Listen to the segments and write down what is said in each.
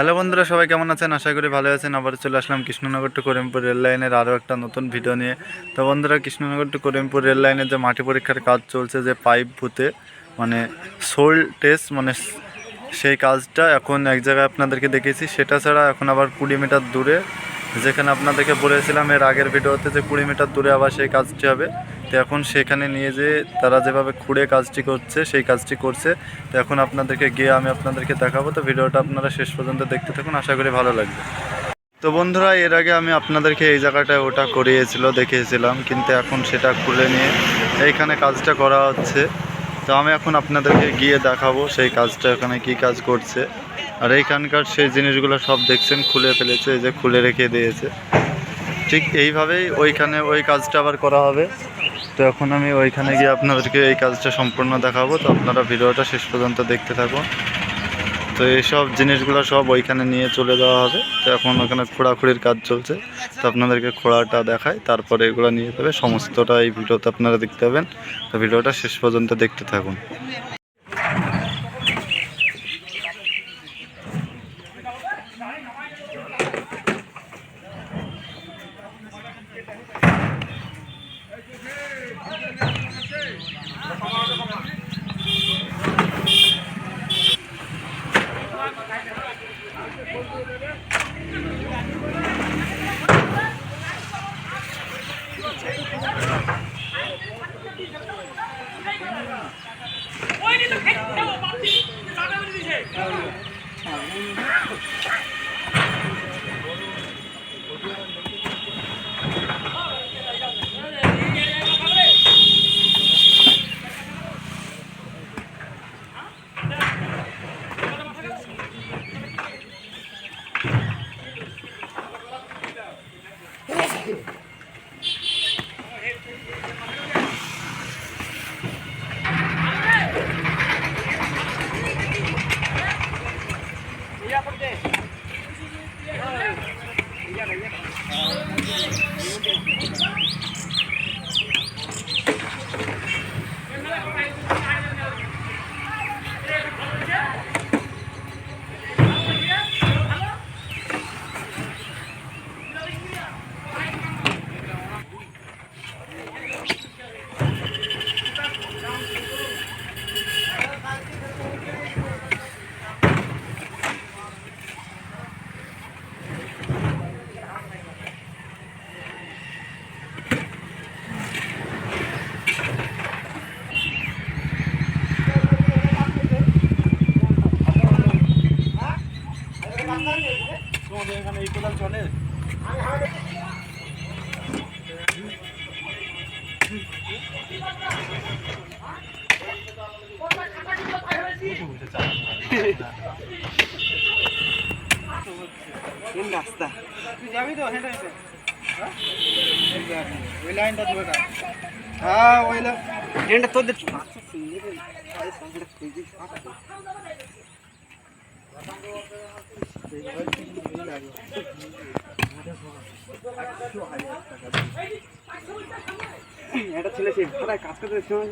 Hello বন্ধুরা, সবাই কেমন আছেন? আশা করি ভালো আছেন। আবার চলে আসলাম কৃষ্ণনগর টু করিমপুর রেল লাইনের আরও একটা নতুন ভিডিও নিয়ে। তো বন্ধুরা, কৃষ্ণনগর টু করিমপুর রেল লাইনের যে মাটি পরীক্ষার কাজ চলছে, যে পাইপ ভূতে মানে সোল টেস্ট মানে সেই কাজটা এখন এক জায়গায় আপনাদেরকে দেখেছি সেটা ছাড়া এখন আবার কুড়ি মিটার দূরে, যেখানে আপনাদেরকে বলেছিলাম এর আগের ভিডিওতে যে কুড়ি মিটার দূরে আবার সেই কাজটি হবে। তো এখন সেখানে নিয়ে যে তারা যেভাবে খুঁড়ে কাজটি করছে, সেই কাজটি করছে। তো এখন আপনাদেরকে গিয়ে আমি আপনাদেরকে দেখাবো। তো ভিডিওটা আপনারা শেষ পর্যন্ত দেখতে থাকুন, আশা করি ভালো লাগবে। তো বন্ধুরা, এর আগে আমি আপনাদেরকে এই জায়গাটায় ওটা করিয়েছিল, দেখিয়েছিলাম। কিন্তু এখন সেটা খুলে নিয়ে এইখানে কাজটা করা হচ্ছে। তো আমি এখন আপনাদেরকে গিয়ে দেখাবো সেই কাজটা, এখানে কি কাজ করছে। আর এইখানকার সেই জিনিসগুলো সব দেখছেন, খুলে ফেলেছে, এই যে খুলে রেখে দিয়েছে। ঠিক এইভাবেই ওইখানে ওই কাজটা আবার করা হবে। তো এখন আমি ওইখানে গিয়ে আপনাদেরকে এই কাজটা সম্পূর্ণ দেখাবো। তো আপনারা ভিডিওটা শেষ পর্যন্ত দেখতে থাকুন। তো এইসব জিনিসগুলো সব ওইখানে নিয়ে চলে যাওয়া হবে। তো এখন ওখানে খোঁড়াখুড়ির কাজ চলছে। তো আপনাদেরকে খোঁড়াটা দেখায় তারপরে এগুলো নিয়ে যাবে। সমস্তটা এই ভিডিওতে আপনারা দেখতে পাবেন। তো ভিডিওটা শেষ পর্যন্ত দেখতে থাকুন। রাস্তা তুই যাবি তো হেঁটে হেঁটে ওই লাইনটা ধরে রাখ হ্যাঁ ওই লাইনটা তোদের একটা ছেলে সে কোথায় কাজ করতে সময়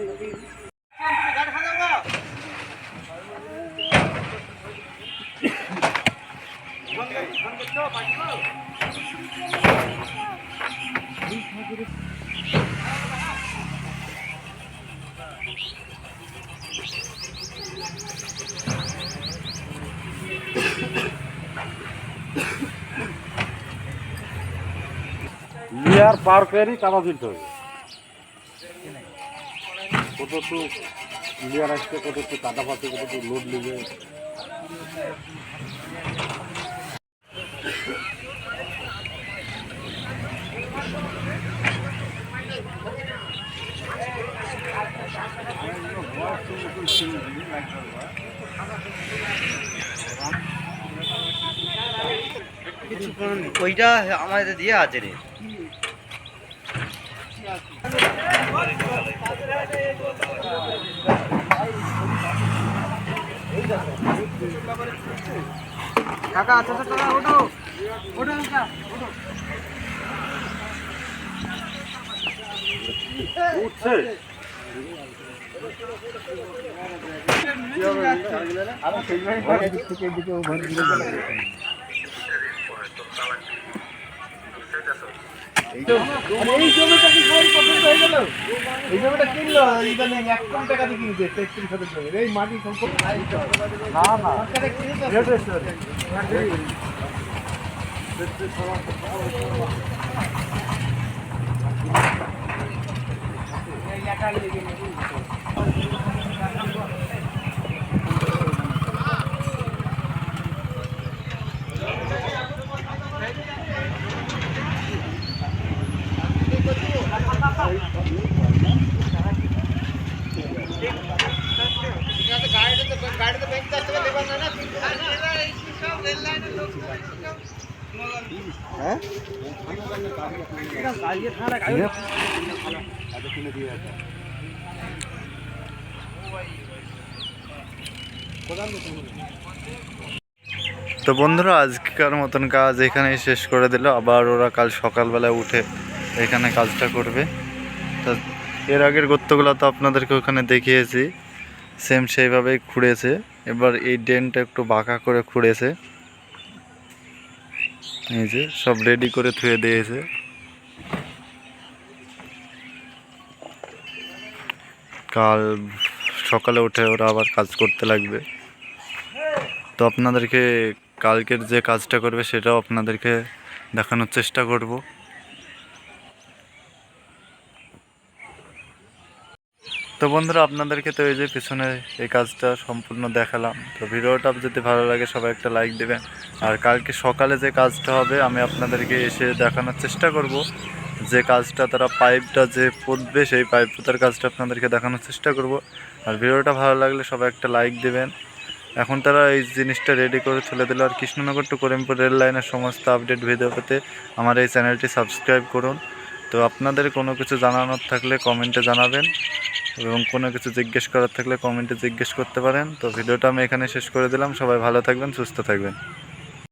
লিয়ার পার পেয়ারই কাদা তুলতে হবে। কত একটু লিয়ার আসছে পাচ্ছে লোড নেবে। ওইটা আমাদের দিয়ে আছে রে। কাকা আচ্ছা আচ্ছা কাকা ওঠো। ওঠো কাকা ওঠো। উঠছে। আরও সেই এই জমিটা কি সবাই পছন্দ হয়ে গেল? এই জমিটা কিনলো ইদানিং এক কোটি টাকা দিয়ে কিনছে তেত্রিশ হাজার জমি। এই মাটি সম্পদ না না। তো বন্ধুরা, আজকের মতন কাজ এখানেই শেষ করে দিল। আবার ওরা কাল সকালবেলা উঠে এখানে কাজটা করবে। তো এর আগের গর্তগুলো তো আপনাদেরকে ওখানে দেখিয়েছি। সেম সেইভাবেই খুঁড়েছে। এবার এই ড্রেনটা একটু বাঁকা করে খুঁড়েছে। এই যে সব রেডি করে থুয়ে দিয়েছে। কাল সকালে উঠে ওরা আবার কাজ করতে লাগবে। তো আপনাদেরকে কালকের যে কাজটা করবে সেটাও আপনাদেরকে দেখানোর চেষ্টা করব। তো বন্ধুরা, আপনাদেরকে তো এই যে পিছনে এই কাজটা সম্পূর্ণ দেখালাম। তো ভিডিওটা যদি ভালো লাগে, সবাই একটা লাইক দেবেন। আর কালকে সকালে যে কাজটা হবে, আমি আপনাদেরকে এসে দেখানোর চেষ্টা করব। যে কাজটা তারা পাইপটা যে পুঁতবে, সেই পাইপ পোতার কাজটা আপনাদেরকে দেখানোর চেষ্টা করব। আর ভিডিওটা ভালো লাগলে সবাই একটা লাইক দেবেন। এখন তারা এই জিনিসটা রেডি করে তুলে দিল। আর কৃষ্ণনগর টু করিমপুর রেল লাইনের সমস্ত আপডেট ভিডিও পেতে আমার এই চ্যানেলটি সাবস্ক্রাইব করুন। তো আপনাদের কোনো কিছু জানানোর থাকলে কমেন্টে জানাবেন। এবং কোনো কিছু জিজ্ঞেস করার থাকলে কমেন্টে জিজ্ঞেস করতে পারেন। তো ভিডিওটা আমি এখানে শেষ করে দিলাম। সবাই ভালো থাকবেন, সুস্থ থাকবেন।